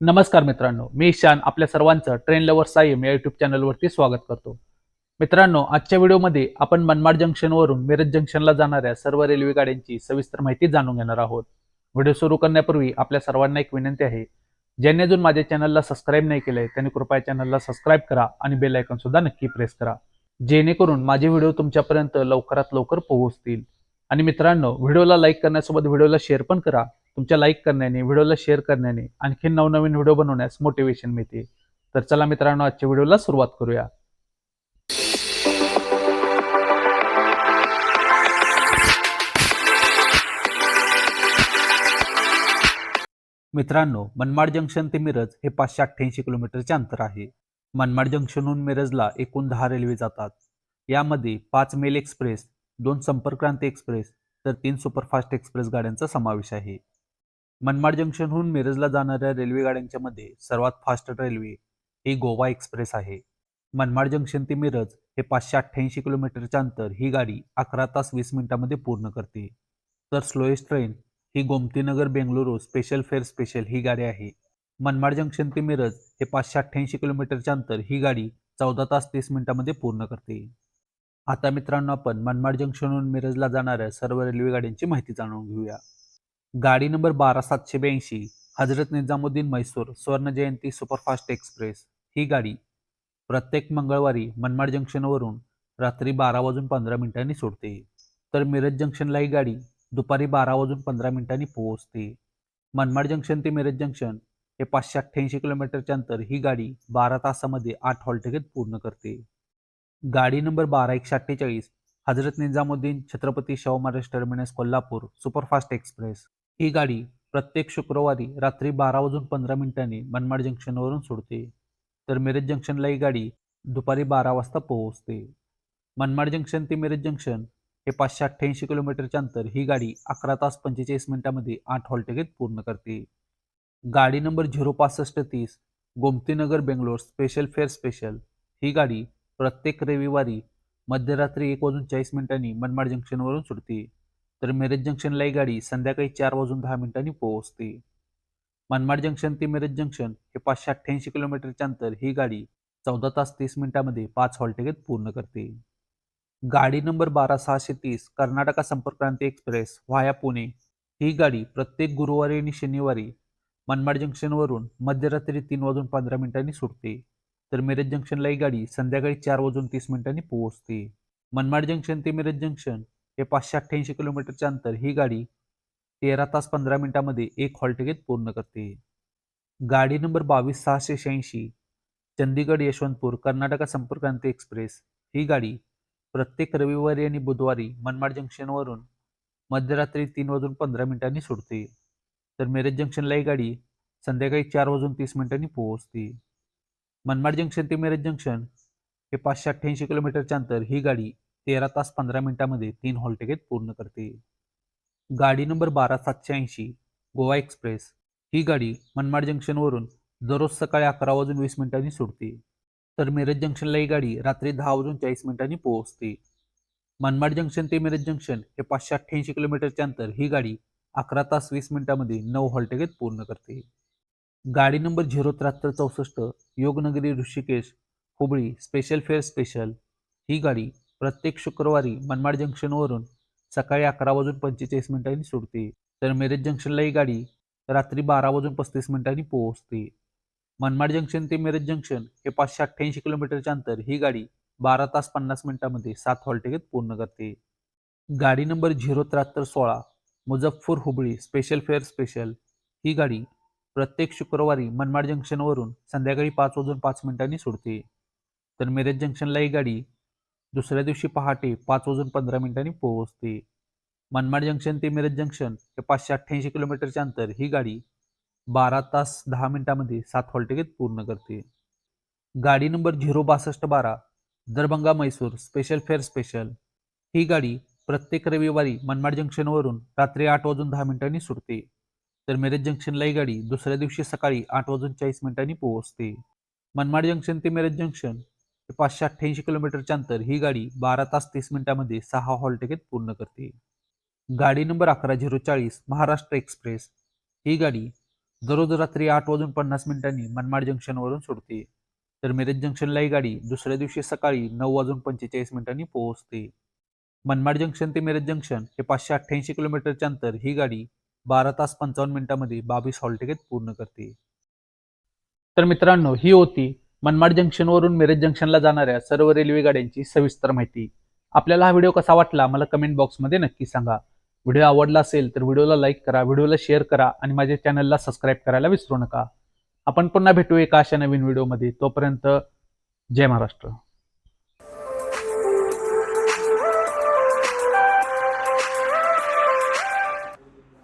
नमस्कार मित्रांनो मी ईशान आपल्या सर्वांचं ट्रेन लवर साईम या युट्यूब चॅनलवरती स्वागत करतो. मित्रांनो आजच्या व्हिडिओमध्ये आपण मनमाड जंक्शनवरून मिरज जंक्शनला जाणाऱ्या सर्व रेल्वे गाड्यांची सविस्तर माहिती जाणून घेणार आहोत. व्हिडिओ सुरू करण्यापूर्वी आपल्या सर्वांना एक विनंती आहे ज्यांनी अजून माझ्या चॅनलला सबस्क्राईब नाही केलंय त्यांनी कृपया चॅनलला सबस्क्राईब करा आणि बेल आयकॉन सुद्धा नक्की प्रेस करा जेणेकरून माझे व्हिडिओ तुमच्यापर्यंत लवकरात लवकर पोहोचतील. आणि मित्रांनो व्हिडिओला लाईक करण्यासोबत व्हिडिओला शेअर पण करा तुमच्या लाईक करण्याने व्हिडिओला शेअर करण्याने आणखी नवनवीन व्हिडिओ बनवण्यास मोटिवेशन मिळते. तर चला मित्रांनो आजच्या व्हिडिओला सुरुवात करूया. मित्रांनो मनमाड जंक्शन ते मिरज हे पाचशे अठ्ठ्याऐंशी किलोमीटरचे अंतर आहे. मनमाड जंक्शनहून मिरजला एकूण दहा रेल्वे जातात. यामध्ये पाच मेल एक्सप्रेस दोन संपर्कक्रांती एक्सप्रेस तर तीन सुपरफास्ट एक्सप्रेस गाड्यांचा समावेश आहे. मनमाड जंक्शनहून मिरजला जाणाऱ्या रेल्वे गाड्यांच्या मध्ये सर्वात फास्ट रेल्वे ही गोवा एक्सप्रेस आहे. मनमाड जंक्शन ते मिरज हे पाचशे अठ्ठ्याऐंशी किलोमीटरच्या अंतर ही गाडी अकरा तास वीस मिनिटांमध्ये पूर्ण करते. तर स्लोएस्ट ट्रेन ही Gomtinagar Bengaluru special fare special ही गाडी आहे. मनमाड जंक्शन ते मिरज हे पाचशे अठ्ठ्याऐंशी किलोमीटरच्या अंतर ही गाडी चौदा तास तीस मिनिटांमध्ये पूर्ण करते. आता मित्रांनो आपण मनमाड जंक्शनहून मिरजला जाणाऱ्या सर्व रेल्वे गाड्यांची माहिती जाणून घेऊया. गाडी नंबर बारा सातशे ब्याऐंशी हजरत निजामुद्दीन म्हैसूर स्वर्ण जयंती सुपरफास्ट एक्सप्रेस. ही गाडी प्रत्येक मंगळवारी मनमाड जंक्शनवरून रात्री बारा वाजून पंधरा मिनिटांनी सोडते. तर मिरज जंक्शनला ही गाडी दुपारी बारा वाजून पंधरा मिनिटांनी पोहोचते. मनमाड जंक्शन ते मिरज जंक्शन हे पाचशे अठ्ठ्याऐंशी किलोमीटरच्या अंतर ही गाडी बारा तासामध्ये आठ हॉल टिकेत पूर्ण करते. गाडी नंबर बारा एकशे अठ्ठेचाळीस Hazrat Nizamuddin Chhatrapati Shahu Maharaj terminus Kolhapur superfast express. ही गाडी प्रत्येक शुक्रवारी रात्री बारा वाजून पंधरा मिनिटांनी मनमाड जंक्शनवरून सोडते. तर मिरज जंक्शनला ही गाडी दुपारी बारा वाजता पोहोचते. मनमाड जंक्शन ते मिरज जंक्शन हे पाचशे अठ्ठ्याऐंशी किलोमीटरच्या अंतर ही गाडी अकरा तास पंचेचाळीस मिनिटांमध्ये आठ हॉल्टेगेत पूर्ण करते. गाडी नंबर झिरो पासष्ट तीस Gomtinagar Bangalore special fare special ही गाडी प्रत्येक रविवारी मध्यरात्री एक वाजून चाळीस मिनिटांनी मनमाड जंक्शनवरून सुटते. तर मिरज जंक्शनला ही गाडी संध्याकाळी चार वाजून दहा मिनिटांनी पोहोचते. मनमाड जंक्शन ते मिरज जंक्शन हे पाचशे अठ्ठ्याऐंशी किलोमीटरच्या अंतर ही गाडी चौदा तास तीस मिनिटांमध्ये पाच हॉल पूर्ण करते. गाडी नंबर बारा सहाशे तीस कर्नाटका संपर्कक्रांती एक्सप्रेस व्हाया पुणे ही गाडी प्रत्येक गुरुवारी आणि शनिवारी मनमाड जंक्शनवरून मध्यरात्री तीन वाजून पंधरा मिनिटांनी सुटते. तर मिरज जंक्शनला ही गाडी संध्याकाळी चार वाजून तीस मिनिटांनी पोहोचते. मनमाड जंक्शन ते मिरज जंक्शन हे पाचशे अठ्ठ्याऐंशी किलोमीटरचे अंतर ही गाडी तेरा तास पंधरा मिनिटांमध्ये एक हॉल घेत पूर्ण करते. गाडी नंबर बावीस सहाशे शहाऐंशी चंदीगड यशवंतपूर कर्नाटका संपर्कक्रांती एक्सप्रेस. ही गाडी प्रत्येक रविवारी आणि बुधवारी मनमाड जंक्शनवरून मध्यरात्री तीन वाजून पंधरा मिनिटांनी सुटते तर मिरज जंक्शनला ही गाडी संध्याकाळी चार वाजून तीस मिनिटांनी पोहोचते. मनमाड जंक्शन ते मिरज जंक्शन हे पाचशे अठ्ठ्याऐंशी किलोमीटरचे अंतर ही गाडी तेरा तास पंधरा मिनिटांमध्ये तीन हॉल तिकीट पूर्ण करते. गाडी नंबर बारा सातशे ऐंशी गोवा एक्सप्रेस. ही गाडी मनमाड जंक्शनवरून दररोज सकाळी अकरा वाजून वीस मिनिटांनी सुटते. तर मिरज जंक्शनला ही गाडी रात्री दहा वाजून चाळीस मिनिटांनी पोहोचते. मनमाड जंक्शन ते मिरज जंक्शन हे पाचशे अठ्ठ्याऐंशी किलोमीटरचे अंतर. ही गाडी अकरा तास वीस मिनिटांमध्ये नऊ हॉल पूर्ण करते. गाडी नंबर झिरो त्र्याहत्तर चौसष्ट Yognagari Rishikesh Hubli special fare special. ही गाडी प्रत्येक शुक्रवारी मनमाड जंक्शनवरून सकाळी अकरा वाजून पंचेचाळीस मिनिटांनी सुटते. तर मिरज जंक्शनला ही गाडी रात्री बारा वाजून पस्तीस मिनिटांनी पोहोचते. मनमाड जंक्शन ते मिरज जंक्शन हे पाचशे अठ्ठ्याऐंशी किलोमीटरचे अंतर ही गाडी बारा तास पन्नास मिनिटांमध्ये सात हॉल पूर्ण करते. गाडी नंबर झिरो त्र्याहत्तर सोळा Muzaffar Hubli special fare special ही गाडी प्रत्येक शुक्रवारी मनमाड जंक्शनवरून संध्याकाळी पाच वाजून पाच मिनिटांनी सुटते. तर मिरज जंक्शनला ही गाडी दुसऱ्या दिवशी पहाटे पाच वाजून पंधरा मिनिटांनी पोहोचते. मनमाड जंक्शन ते मिरज जंक्शन हे पाचशे अठ्ठ्याऐंशी किलोमीटरचे अंतर. ही गाडी बारा तास दहा मिनिटांमध्ये सात हॉलटिकेत पूर्ण करते. गाडी नंबर झिरो बासष्ट बारा Darbhanga Mysore special fare special ही गाडी प्रत्येक रविवारी मनमाड जंक्शनवरून रात्री आठ वाजून दहा मिनिटांनी सुटते. तर मिरज जंक्शनला ही गाडी दुसऱ्या दिवशी सकाळी आठ वाजून चाळीस मिनिटांनी पोहोचते. मनमाड जंक्शन ते मिरज जंक्शन पाचशे अठ्ठ्याऐंशी किलोमीटरच्या अंतर ही गाडी बारा तास तीस मिनिटांमध्ये सहा हॉल टिकेत पूर्ण करते. गाडी नंबर अकरा झिरो चाळीस महाराष्ट्र एक्सप्रेस. ही गाडी दररोज रात्री आठ वाजून पन्नास मिनिटांनी मनमाड जंक्शनवरून सोडते. तर मिरज जंक्शनला ही गाडी दुसऱ्या दिवशी सकाळी नऊ वाजून पंचेचाळीस मिनिटांनी पोहोचते. मनमाड जंक्शन ते मिरज जंक्शन हे पाचशे अठ्ठ्याऐंशी किलोमीटरच्या अंतर ही गाडी बारा तास पंचावन्न मिनिटांमध्ये बावीस हॉल टिकेट पूर्ण करते. तर मित्रांनो ही होती मनमाड जंक्शनवरून मिरज जंक्शनला जाणाऱ्या सर्व रेल्वे गाड्यांची सविस्तर माहिती. आपल्याला हा व्हिडिओ कसा वाटला मला कमेंट बॉक्समध्ये नक्की सांगा. व्हिडिओ आवडला असेल तर व्हिडिओला लाईक करा व्हिडिओला शेअर करा आणि माझ्या चॅनलला सबस्क्राईब करायला विसरू नका. आपण पुन्हा भेटू एका अशा नवीन व्हिडिओमध्ये तोपर्यंत जय महाराष्ट्र.